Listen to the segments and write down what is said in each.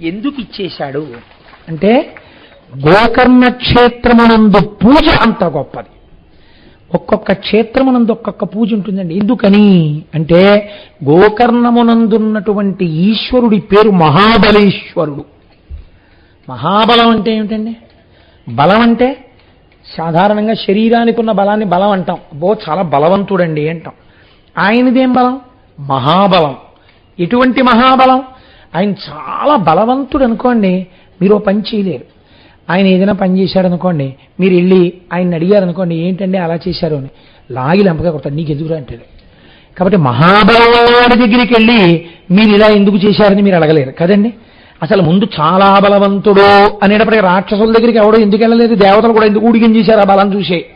ఎందుకు ఇచ్చేశాడు? అంటే గోకర్ణ క్షేత్రమునందు పూజ అంత గొప్పది. ఒక్కొక్క క్షేత్రమునందు ఒక్కొక్క పూజ ఉంటుందండి. ఎందుకని? అంటే గోకర్ణమునందున్నటువంటి ఈశ్వరుడి పేరు మహాబలేశ్వరుడు. మహాబలం అంటే ఏమిటండి? బలం అంటే సాధారణంగా శరీరానికి ఉన్న బలాన్ని బలం అంటాం. అబ్బో చాలా బలవంతుడండి అంటాం. ఆయనదేం బలం? మహాబలం. ఎటువంటి మహాబలం? ఆయన చాలా బలవంతుడు అనుకోండి మీరు పని చేయలేరు. ఆయన ఏదైనా పని చేశారనుకోండి మీరు వెళ్ళి ఆయన అడిగారు అనుకోండి ఏంటండి అలా చేశారు అని. లాగి లంపగా కొడతాడు నీకు ఎందుకురా? అంటాడు. కాబట్టి మహాబలం వాడి దగ్గరికి వెళ్ళి మీరు ఇలా ఎందుకు చేశారని మీరు అడగలేరు. కదండి? అసలు ముందు చాలా బలవంతుడు అనేటప్పటికీ రాక్షసుల దగ్గరికి ఎవడో ఎందుకు వెళ్ళలేదు? దేవతలు కూడా ఎందుకు ఊడిగం చేశారు ఆ బలం చూసే?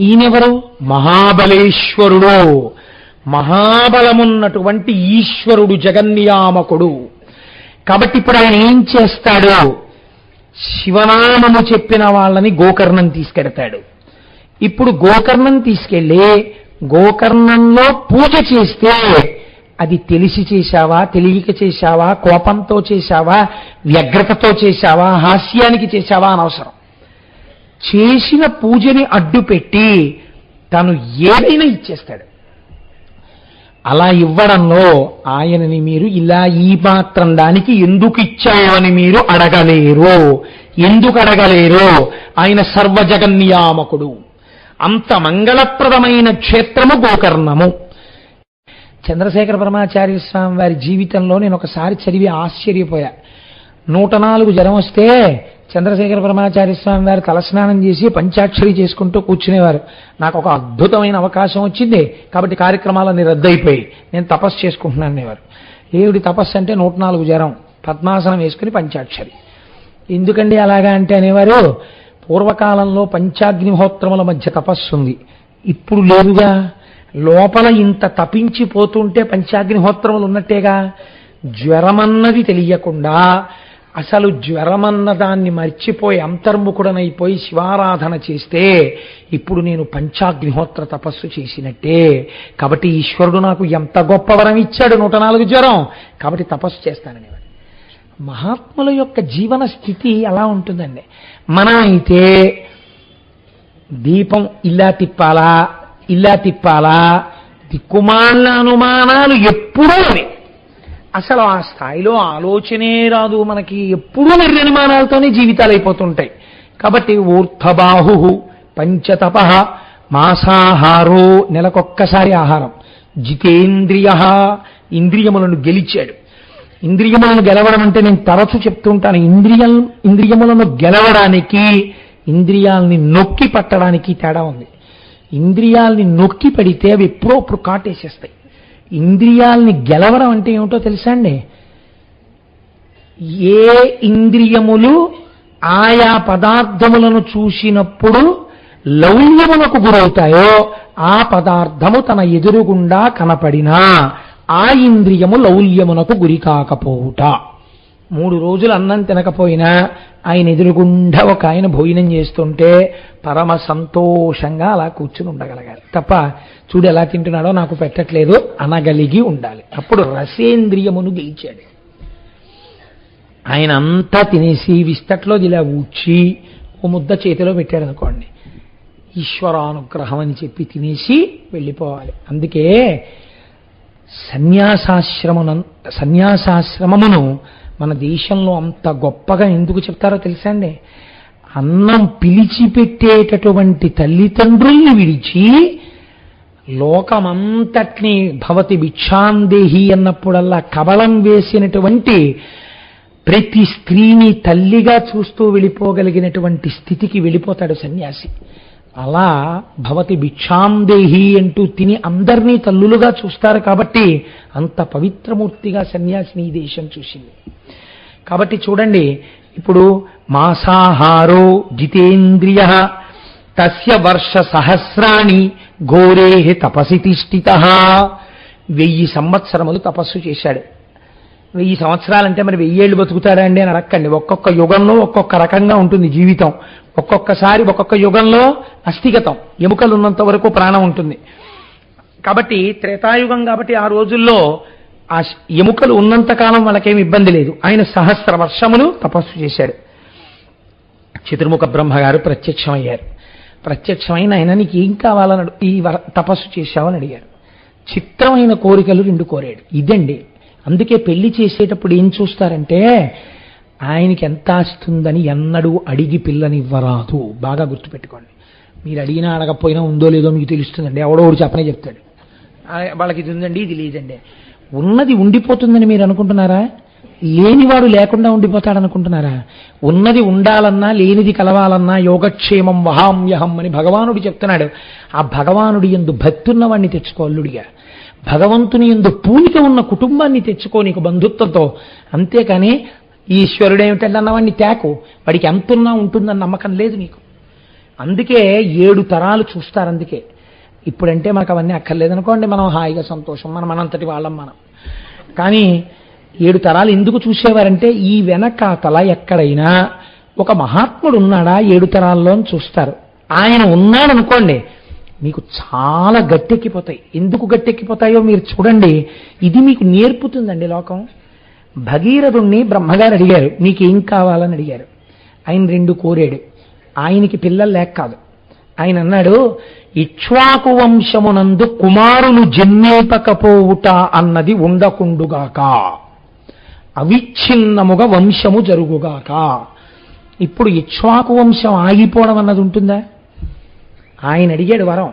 ఈయనెవరు? మహాబలేశ్వరుడు. మహాబలమున్నటువంటి ఈశ్వరుడు జగన్నియామకుడు. కాబట్టి ఇప్పుడు ఆయన ఏం చేస్తాడు? శివనామము చెప్పిన వాళ్ళని గోకర్ణం తీసుకెడతాడు. ఇప్పుడు గోకర్ణం తీసుకెళ్ళి గోకర్ణంలో పూజ చేస్తే అది తెలిసి చేశావా తెలియక చేశావా కోపంతో చేశావా వ్యగ్రతతో చేశావా హాస్యానికి చేశావా అనవసరం చేసిన పూజని అడ్డుపెట్టి తను ఏదైనా ఇచ్చేస్తాడు. అలా ఇవ్వడంలో ఆయనని మీరు ఇలా ఈ పాత్రం దానికి ఎందుకు ఇచ్చావని మీరు అడగలేరు. ఎందుకు అడగలేరు? ఆయన సర్వజగన్నియామకుడు. అంత మంగళప్రదమైన క్షేత్రము గోకర్ణము. చంద్రశేఖర పరమాచార్య స్వామి వారి జీవితంలో నేను ఒకసారి చదివి ఆశ్చర్యపోయా. నూట నాలుగు జ్వరం వస్తే చంద్రశేఖర పరమాచార్య స్వామి వారు తలస్నానం చేసి పంచాక్షరి చేసుకుంటూ కూర్చునేవారు. నాకు ఒక అద్భుతమైన అవకాశం వచ్చింది. కాబట్టి కార్యక్రమాలన్నీ రద్దయిపోయి నేను తపస్సు చేసుకుంటున్నాను అనేవారు. ఏమిటి తపస్సు అంటే నూట నాలుగు జ్వరం పద్మాసనం వేసుకుని పంచాక్షరి. ఎందుకండి అలాగా అంటే అనేవారు పూర్వకాలంలో పంచాగ్నిహోత్రముల మధ్య తపస్సు ఉంది. ఇప్పుడు లేదుగా. లోపల ఇంత తపించిపోతుంటే పంచాగ్నిహోత్రములు ఉన్నట్టేగా? జ్వరమన్నది తెలియకుండా అసలు జ్వరమన్న దాన్ని మర్చిపోయి అంతర్ముఖుడనైపోయి శివారాధన చేస్తే ఇప్పుడు నేను పంచాగ్నిహోత్ర తపస్సు చేసినట్టే. కాబట్టి ఈశ్వరుడు నాకు ఎంత గొప్ప వరం ఇచ్చాడు నూట నాలుగు జ్వరం. కాబట్టి తపస్సు చేస్తాననేవాడు మహాత్ముల యొక్క జీవన స్థితి అలా ఉంటుందండి. మన అయితే దీపం ఇలా తిప్పాలా ఇలా తిప్పాలా దిక్కుమాల అనుమానాలు ఎప్పుడూ అవే అసలు ఆ స్థాయిలో ఆలోచనే రాదు. మనకి ఎప్పుడూ నిర్నిర్మాణాలతోనే జీవితాలు అయిపోతుంటాయి కాబట్టి ఊర్ధబాహు పంచతప మాసాహారో నెలకొక్కసారి ఆహారం. జితేంద్రియ ఇంద్రియములను గెలిచాడు. ఇంద్రియములను గెలవడం అంటే నేను తరచు చెప్తుంటాను. ఇంద్రియం ఇంద్రియములను గెలవడానికి ఇంద్రియాలని నొక్కి పట్టడానికి తేడా ఉంది. ఇంద్రియాల్ని నొక్కి పడితే అవి ఎప్పుడో ఇప్పుడు కాటేసేస్తాయి. ఇంద్రియాల్ని గెలవడం అంటే ఏమిటో తెలుసా అండి? ఏ ఇంద్రియములు ఆయా పదార్థములను చూసినప్పుడు లౌల్యమునకు గురవుతాయో ఆ పదార్థము తన ఎదురుగుండా కనపడినా ఆ ఇంద్రియము లౌల్యమునకు గురి కాకపోవుట మూడు రోజులు అన్నం తినకపోయినా ఆయన ఎదురుగుండా ఒక ఆయన భోజనం చేస్తుంటే పరమ సంతోషంగా అలా కూర్చుని ఉండగలగాలి. తప్ప చూడు ఎలా తింటున్నాడో నాకు పెట్టట్లేదు అనగలిగి ఉండాలి. అప్పుడు రసేంద్రియమును గెలిచాడు. ఆయన అంతా తినేసి విస్తట్లో ఇలా ఊడ్చి ఓ ముద్ద చేతిలో పెట్టారనుకోండి. ఈశ్వరానుగ్రహం అని చెప్పి తినేసి వెళ్ళిపోవాలి. అందుకే సన్యాసాశ్రమన సన్యాసాశ్రమమును మన దేశంలో అంత గొప్పగా ఎందుకు చెప్తారో తెలుసా అండి? అన్నం పిలిచిపెట్టేటటువంటి తల్లిదండ్రుల్ని విడిచి లోకమంతటిని భవతి భిక్షాందేహి అన్నప్పుడల్లా కబళం వేసినటువంటి ప్రతి స్త్రీని తల్లిగా చూస్తూ వెళ్ళిపోగలిగినటువంటి స్థితికి వెళ్ళిపోతాడు సన్యాసి. అలా భవతి భిక్షాందేహి అంటూ తిని అందరినీ తల్లులుగా చూస్తారు కాబట్టి అంత పవిత్రమూర్తిగా సన్యాసిని ఈ దేశం చూసింది. కాబట్టి చూడండి ఇప్పుడు మాసాహారో జితేంద్రియ తస్య వర్ష సహస్రాణి ఘోరే తపసి తిష్ఠిత. వెయ్యి సంవత్సరములు తపస్సు చేశాడు. వెయ్యి సంవత్సరాలంటే మరి వెయ్యేళ్ళు బతుకుతారా అండి అని అడక్కండి. ఒక్కొక్క యుగంలో ఒక్కొక్క రకంగా ఉంటుంది జీవితం. ఒక్కొక్కసారి ఒక్కొక్క యుగంలో అస్థిగతం. ఎముకలు ఉన్నంత వరకు ప్రాణం ఉంటుంది. కాబట్టి త్రేతాయుగం కాబట్టి ఆ రోజుల్లో ఆ ఎముకలు ఎముకలు ఉన్నంతకాలం వాళ్ళకేమి ఇబ్బంది లేదు. ఆయన సహస్ర వర్షములు తపస్సు చేశాడు. చతుర్ముఖ బ్రహ్మగారు ప్రత్యక్షమయ్యారు. ప్రత్యక్షమైన ఆయన నీకు ఏం కావాలని ఈ తపస్సు చేశావని అడిగారు. చిత్రమైన కోరికలు రెండు కోరాడు. ఇదండి. అందుకే పెళ్ళి చేసేటప్పుడు ఏం చూస్తారంటే ఆయనకి ఎంత ఆస్తుందని ఎన్నడూ అడిగి పిల్లనివ్వరాదు. బాగా గుర్తుపెట్టుకోండి. మీరు అడిగినా అడగకపోయినా ఉందో లేదో మీకు తెలుస్తుందండి. ఎవడో ఒకటి చెప్పనే చెప్తాడు. వాళ్ళకి ఇది ఉందండి ఇది లేదండి. ఉన్నది ఉండిపోతుందని మీరు అనుకుంటున్నారా? లేనివాడు లేకుండా ఉండిపోతాడు అనుకుంటున్నారా ఉన్నది ఉండాలన్నా లేనిది కలవాలన్నా యోగక్షేమం వహామ్యహం అని భగవానుడు చెప్తున్నాడు. ఆ భగవానుడి ఎందు భక్తి ఉన్నవాడిని తెచ్చుకో అల్లుడిగా. భగవంతుని ఎందు పూనిక ఉన్న కుటుంబాన్ని తెచ్చుకో నీకు బంధుత్వంతో. అంతేకాని ఈశ్వరుడు ఏమిటంటే అన్నవాడిని తేకు. వాడికి ఎంతున్నా ఉంటుందని నమ్మకం లేదు నీకు. అందుకే ఏడు తరాలు చూస్తారు అందుకే. ఇప్పుడంటే మనకు అవన్నీ అక్కర్లేదనుకోండి మనం హాయిగా సంతోషం మనం మనంతటి వాళ్ళం మనం. కానీ ఏడు తరాలు ఎందుకు చూసేవారంటే ఈ వెనకాతల ఎక్కడైనా ఒక మహాత్ముడు ఉన్నాడా ఏడు తరాల్లో చూస్తారు. ఆయన ఉన్నాడనుకోండి మీకు చాలా గట్టెక్కిపోతాయి. ఎందుకు గట్టెక్కిపోతాయో మీరు చూడండి. ఇది మీకు నేర్పుతుందండి లోకం. భగీరథుణ్ణి బ్రహ్మగారు అడిగారు. నీకేం కావాలని అడిగారు. ఆయన రెండు కోరాడు. ఆయనకి పిల్లలు లేక కాదు. ఆయన అన్నాడు ఇక్ష్వాకు వంశమునందు కుమారులు జన్మేపకపోవుట అన్నది ఉండకుండుగాక. అవిచ్ఛిన్నముగా వంశము జరుగుగాక. ఇప్పుడు ఇక్ష్వాకు వంశం ఆగిపోవడం అన్నది ఉంటుందా? ఆయన అడిగాడు వరం.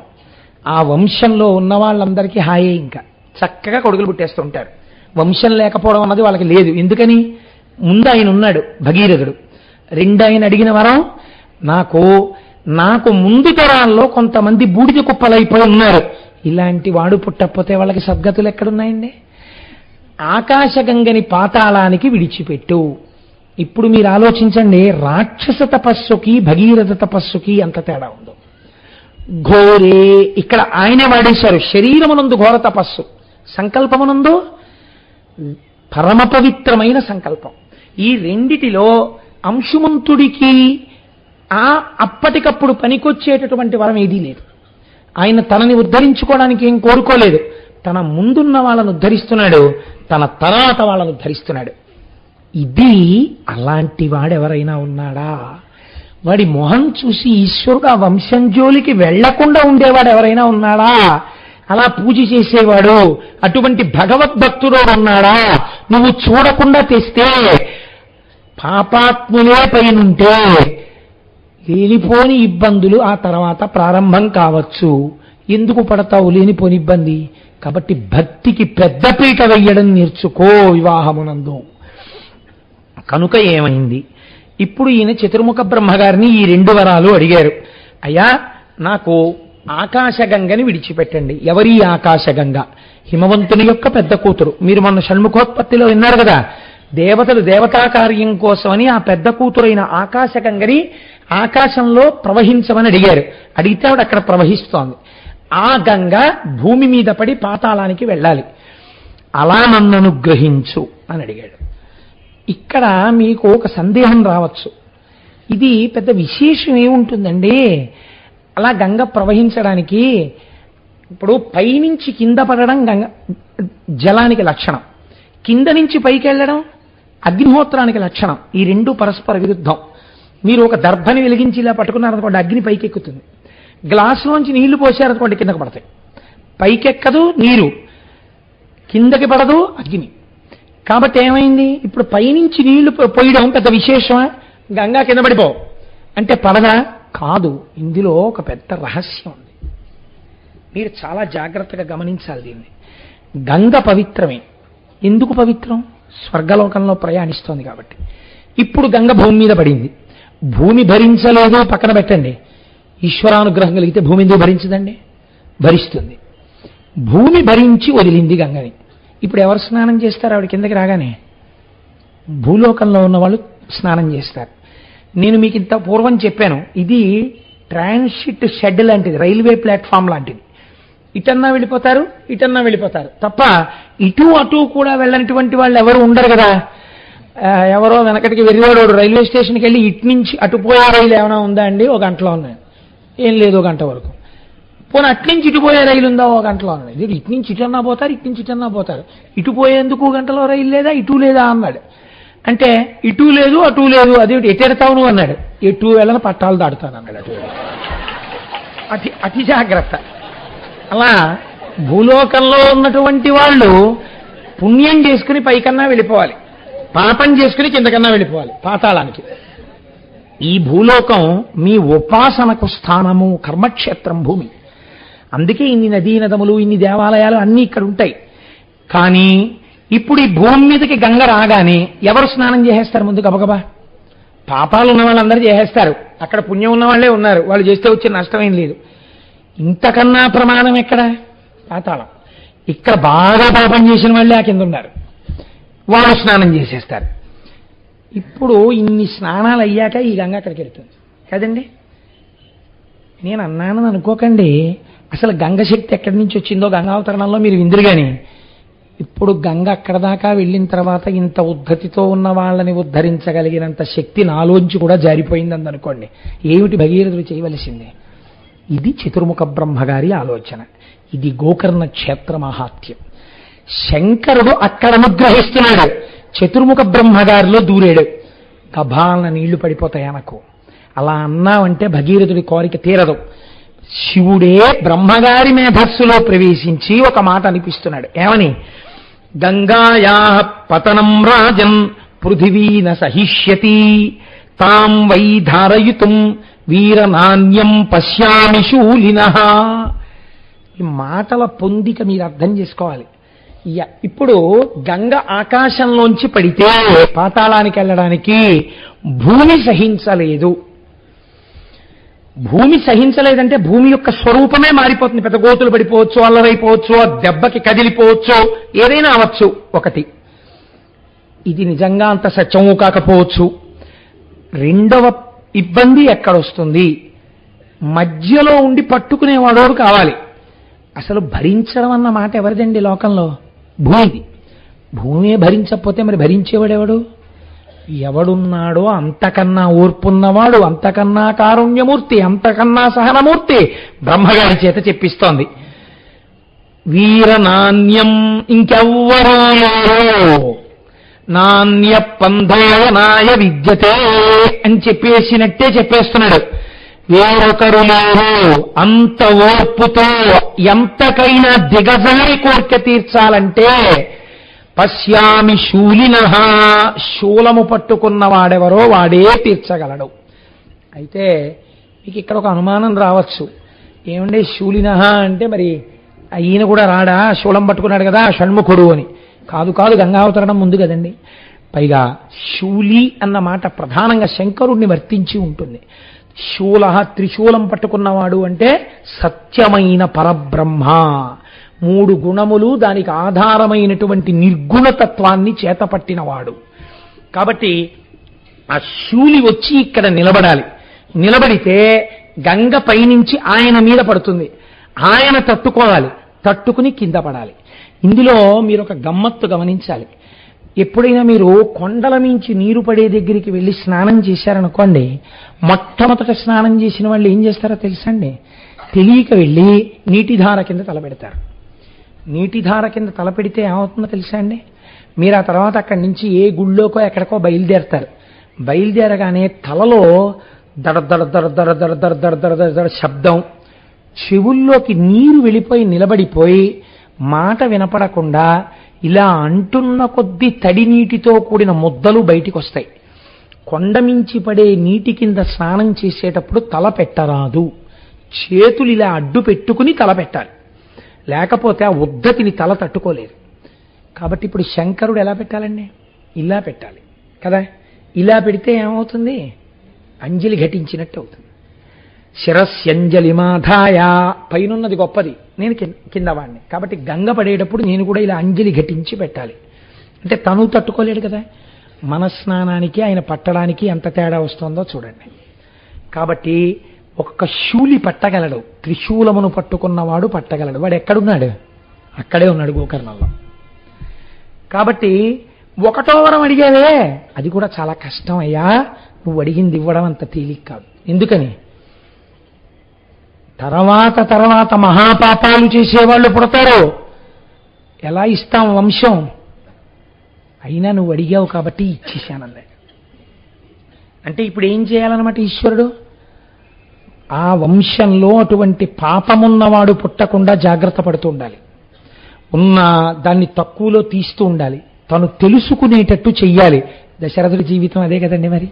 ఆ వంశంలో ఉన్న వాళ్ళందరికీ హాయే ఇంకా. చక్కగా కొడుకులు పుట్టేస్తుంటారు. వంశం లేకపోవడం అన్నది వాళ్ళకి లేదు. ఎందుకని? ముందు ఆయన ఉన్నాడు భగీరథుడు. రెండు ఆయన అడిగిన వరం నాకు నాకు ముందు తరాల్లో కొంతమంది బూడిద కుప్పలైపోయి ఉన్నారు. ఇలాంటి వాడు పుట్టకపోతే వాళ్ళకి సద్గతులు ఎక్కడున్నాయండి? ఆకాశగంగని పాతాళానికి విడిచిపెట్టు. ఇప్పుడు మీరు ఆలోచించండి రాక్షస తపస్సుకి భగీరథ తపస్సుకి ఎంత తేడా ఉందో. ఘోరే ఇక్కడ ఆయనే వాడేశారు. శరీరమునందు ఘోర తపస్సు. సంకల్పమునందు పరమ పవిత్రమైన సంకల్పం. ఈ రెండిటిలో అంశుమంతుడికి ఆ అప్పటికప్పుడు పనికొచ్చేటటువంటి వరం ఏదీ లేదు. ఆయన తనని ఉద్ధరించుకోవడానికి ఏం కోరుకోలేదు. తన ముందున్న వాళ్ళను ఉద్ధరిస్తున్నాడు తన తర్వాత వాళ్ళను ఉద్ధరిస్తున్నాడు. ఇది అలాంటి వాడెవరైనా ఉన్నాడా? వాడి మొహం చూసి ఈశ్వరుడు ఆ వంశంజోలికి వెళ్ళకుండా ఉండేవాడు ఎవరైనా ఉన్నాడా? అలా పూజ చేసేవాడు. అటువంటి భగవద్భక్తుడు ఉన్నాడా నువ్వు చూడకుండా తెస్తే పాపాత్ములే పైనుంటే లేనిపోని ఇబ్బందులు ఆ తర్వాత ప్రారంభం కావచ్చు. ఎందుకు పడతావు లేనిపోని ఇబ్బంది? కాబట్టి భక్తికి పెద్దపీట వెయ్యడం నేర్చుకో వివాహమునందు. కనుక ఏమైంది? ఇప్పుడు ఈయన చతుర్ముఖ బ్రహ్మగారిని ఈ రెండు వరాలు అడిగారు. అయ్యా నాకు ఆకాశగంగని విడిచిపెట్టండి. ఎవరి ఆకాశగంగ? హిమవంతుని యొక్క పెద్ద కూతురు. మీరు మొన్న షణ్ముఖోత్పత్తిలో విన్నారు కదా? దేవతలు దేవతా కార్యం కోసమని ఆ పెద్ద కూతురైన ఆకాశగంగని ఆకాశంలో ప్రవహించమని అడిగారు. అడిగితే ఆవిడ అక్కడ ప్రవహిస్తోంది. ఆ గంగ భూమి మీద పడి పాతాళానికి వెళ్ళాలి. అలా నన్ను అనుగ్రహించు అని అడిగాడు. ఇక్కడ మీకు ఒక సందేహం రావచ్చు. ఇది పెద్ద విశేషం ఏముంటుందండి? అలా గంగ ప్రవహించడానికి ఇప్పుడు పైనుంచి కింద పడడం గంగ జలానికి లక్షణం. కింద నుంచి పైకి వెళ్ళడం అగ్నిహోత్రానికి లక్షణం. ఈ రెండు పరస్పర విరుద్ధం. మీరు ఒక దర్భని వెలిగించి ఇలా పట్టుకున్నారనుకోండి అగ్ని పైకి ఎక్కుతుంది గ్లాసులోంచి నీళ్ళు పోసారనుకోండి కిందకు పడతాయి. పైకెక్కదు నీరు. కిందకి పడదు అగ్ని. కాబట్టి ఏమైంది? ఇప్పుడు పైనుంచి నీళ్ళు పో- పోయడం పెద్ద విశేషమా? గంగా కింద పడిపోవు అంటే పడదా? కాదు ఇందులో ఒక పెద్ద రహస్యం ఉంది. మీరు చాలా జాగ్రత్తగా గమనించాలి దీన్ని. గంగ పవిత్రమే. ఎందుకు పవిత్రం? స్వర్గలోకంలో ప్రయాణిస్తోంది కాబట్టి. ఇప్పుడు గంగ భూమి మీద పడింది. భూమి భరించలేదు పక్కన పెట్టండి. ఈశ్వరానుగ్రహం కలిగితే భూమి ఎందుకు భరించదండి? భరిస్తుంది. భూమి భరించి వదిలింది గంగని. ఇప్పుడు ఎవరు స్నానం చేస్తారు ఆవిడ కిందకి రాగానే? భూలోకంలో ఉన్న వాళ్ళు స్నానం చేస్తారు. నేను మీకు ఇంత పూర్వం చెప్పాను ఇది ట్రాన్షిట్ షెడ్ లాంటిది రైల్వే ప్లాట్ఫామ్ లాంటిది. ఇటన్నా వెళ్ళిపోతారు ఇటన్నా వెళ్ళిపోతారు. తప్ప ఇటు అటు కూడా వెళ్ళనటువంటి వాళ్ళు ఎవరు ఉండరు కదా. ఎవరో వెనకటికి వెర్రివాడు రైల్వే స్టేషన్కి వెళ్ళి ఇటు నుంచి అటు పోయే రైలు ఏమైనా ఉందా అండి? ఒక గంటలో ఉన్నాయి. ఏం లేదు ఒక గంట వరకు. పోనీ అట్నుంచి ఇటు పోయే రైలు ఉందా? ఒక గంటలో అన్నాడు ఇది ఇటు నుంచి ఇటన్నా పోతారు ఇటు నుంచి ఇటన్నా పోతారు. ఇటు పోయేందుకు గంటలో రైలు లేదా? ఇటు లేదా అన్నాడు. అంటే ఇటు లేదు అటు లేదు అదేమిటి ఎటు ఎడతావు నువ్వు అన్నాడు. ఎటు వెళ్ళని పట్టాలు దాడుతాను అన్నాడు. అటు. అతి అతి జాగ్రత్త. అలా భూలోకంలో ఉన్నటువంటి వాళ్ళు పుణ్యం చేసుకుని పైకన్నా వెళ్ళిపోవాలి. పాపం చేసుకుని కిందకన్నా వెళ్ళిపోవాలి పాతాళానికి. ఈ భూలోకం మీ ఉపాసనకు స్థానము కర్మక్షేత్రం భూమి. అందుకే ఇన్ని నదీ నదములు ఇన్ని దేవాలయాలు అన్నీ ఇక్కడ ఉంటాయి. కానీ ఇప్పుడు ఈ భూమి మీదకి గంగ రాగానే ఎవరు స్నానం చేసేస్తారు ముందు గబగబా? పాపాలు ఉన్న వాళ్ళందరూ చేసేస్తారు. అక్కడ పుణ్యం ఉన్న వాళ్ళే ఉన్నారు. వాళ్ళు చేస్తే వచ్చే నష్టమేం లేదు. ఇంతకన్నా ప్రమాదం ఎక్కడ? పాతాళం. ఇక్కడ బాగా పాపం చేసిన వాళ్ళే ఆ కింద ఉన్నారు. వాళ్ళు స్నానం చేసేస్తారు. ఇప్పుడు ఇన్ని స్నానాలు అయ్యాక ఈ గంగ అక్కడికి వెళ్తుంది. కదండి? నేను అన్నానని అనుకోకండి. అసలు గంగ శక్తి ఎక్కడి నుంచి వచ్చిందో గంగావతరణంలో మీరు విందురు కానీ ఇప్పుడు గంగ అక్కడ దాకా వెళ్ళిన తర్వాత ఇంత ఉద్ధతితో ఉన్న వాళ్ళని ఉద్ధరించగలిగినంత శక్తి నాలోంచి కూడా జారిపోయిందని అనుకోండి ఏమిటి భగీరథుడు చేయవలసింది? ఇది చతుర్ముఖ బ్రహ్మగారి ఆలోచన. ఇది గోకర్ణ క్షేత్ర మహాత్యం శంకరుడు అక్కడ అనుగ్రహిస్తున్నాడు. చతుర్ముఖ బ్రహ్మగారిలో దూరాడు. గభాలన నీళ్ళు పడిపోతాయి అనకు అలా అన్నావంటే భగీరథుడి కోరిక తీరదు. శివుడే బ్రహ్మగారి మేధస్సులో ప్రవేశించి ఒక మాట అనిపిస్తున్నాడు. ఏమని? గంగాయా పతనం రాజన్ పృథివీ న సహిష్యతి. తాం వై ధారయుతుం వీరనాణ్యం పశ్యామి శూలిన. ఈ మాటల పొందిక మీరు అర్థం చేసుకోవాలి. య- ఇప్పుడు గంగ ఆకాశంలోంచి పడితే పాతాళానికి వెళ్ళడానికి భూమి సహించలేదు. భూమి సహించలేదంటే భూమి యొక్క స్వరూపమే మారిపోతుంది. పెద్ద గోతులు పడిపోవచ్చు అల్లరైపోవచ్చు ఆ దెబ్బకి కదిలిపోవచ్చు ఏదైనా అవ్వచ్చు. ఒకటి. ఇది నిజంగా అంత సత్యము కాకపోవచ్చు. రెండవ ఇబ్బంది ఎక్కడొస్తుంది? మధ్యలో ఉండి పట్టుకునేవాడోడు కావాలి. అసలు భరించడం అన్న మాట ఎవరిదండి లోకంలో? భూమిది. భూమే భరించకపోతే మరి భరించేవాడెవడు? ఎవడున్నాడో అంతకన్నా ఓర్పున్నవాడు అంతకన్నా కారుణ్యమూర్తి అంతకన్నా సహనమూర్తి బ్రహ్మగారి చేత చెప్పిస్తోంది. వీరనాణ్యం ఇంకెవ్వరూ లేరు. నాణ్య పంధాయనాయ విద్యతే అని చెప్పేసినట్టే చెప్పేస్తున్నాడు. వేరొకరు లేరు. అంత ఓర్పుతో ఎంతకైనా దిగజారి కోరిక తీర్చాలంటే పశ్యామి శూలిన. శూలము పట్టుకున్న వాడెవరో వాడే తీర్చగలడు. అయితే మీకు ఇక్కడ ఒక అనుమానం రావచ్చు. ఏమంటే శూలిన అంటే మరి ఈయన కూడా రాడా? శూలం పట్టుకున్నాడు కదా షణ్ముఖుడు అని. కాదు కాదు గంగావతరణం ముందు కదండి. పైగా శూలి అన్న మాట ప్రధానంగా శంకరుణ్ణి వర్తించి ఉంటుంది. శూల త్రిశూలం పట్టుకున్నవాడు అంటే సత్యమైన పరబ్రహ్మ. మూడు గుణములు దానికి ఆధారమైనటువంటి నిర్గుణతత్వాన్ని చేతపట్టినవాడు. కాబట్టి ఆ శూలి వచ్చి ఇక్కడ నిలబడాలి. నిలబడితే గంగ పైనుంచి ఆయన మీద పడుతుంది. ఆయన తట్టుకోవాలి. తట్టుకుని కింద పడాలి. ఇందులో మీరు ఒక గమ్మత్తు గమనించాలి. ఎప్పుడైనా మీరు కొండల మించి నీరు పడే దగ్గరికి వెళ్ళి స్నానం చేశారనుకోండి మొట్టమొదట స్నానం చేసిన వాళ్ళు ఏం చేస్తారో తెలుసండి? తెలియక వెళ్ళి నీటిధార కింద తలబెడతారు నీటిధార కింద తలపెడితే ఏమవుతుందో తెలుసా అండి మీరు ఆ తర్వాత అక్కడి నుంచి ఏ గుళ్ళోకో ఎక్కడికో బయలుదేరతారు బయలుదేరగానే తలలో దడ దడ దడ దడ దడ దడ దడ దడ దడ దడ శబ్దం చెవుల్లోకి నీరు వెళ్ళిపోయి నిలబడిపోయి మాట వినపడకుండా ఇలా అంటున్న కొద్దీ తడి నీటితో కూడిన ముద్దలు బయటికి వస్తాయి కొండమించి పడే నీటి కింద స్నానం చేసేటప్పుడు తల పెట్టరాదు చేతులు ఇలా అడ్డు పెట్టుకుని తల పెట్టాలి లేకపోతే ఆ ఉద్ధతిని తల తట్టుకోలేదు. కాబట్టి ఇప్పుడు శంకరుడు ఎలా పెట్టాలండి? ఇలా పెట్టాలి. కదా? ఇలా పెడితే ఏమవుతుంది? అంజలి ఘటించినట్టు అవుతుంది. శిరస్యంజలి మాధాయ పైనున్నది గొప్పది. నేను కింద వాడిని. కాబట్టి గంగ పడేటప్పుడు నేను కూడా ఇలా అంజలి ఘటించి పెట్టాలి. అంటే తను తట్టుకోలేడు కదా? మనస్నానానికి ఆయన పట్టడానికి ఎంత తేడా వస్తుందో చూడండి. కాబట్టి ఒక్క శూలి పట్టగలడు. త్రిశూలమును పట్టుకున్నవాడు పట్టగలడు. వాడు ఎక్కడున్నాడు? అక్కడే ఉన్నాడు గోకర్ణంలో. కాబట్టి ఒకటో వరం అడిగావే? అది కూడా చాలా కష్టం అయ్యా. నువ్వు అడిగింది ఇవ్వడం అంత తేలిక కాదు. ఎందుకని? తర్వాత తర్వాత మహాపాపాలు చేసేవాళ్ళు పుడతారు. ఎలా ఇస్తాం వంశం? అయినా నువ్వు అడిగావు కాబట్టి ఇచ్చేశానన్నాడు. అంటే ఇప్పుడు ఏం చేయాలన్నమాట ఈశ్వరుడు? ఆ వంశంలో అటువంటి పాపమున్నవాడు పుట్టకుండా జాగ్రత్త పడుతూ ఉండాలి. ఉన్న దాన్ని తక్కువలో తీస్తూ ఉండాలి. తను తెలుసుకునేటట్టు చెయ్యాలి. దశరథుడి జీవితం అదే కదండి మరి?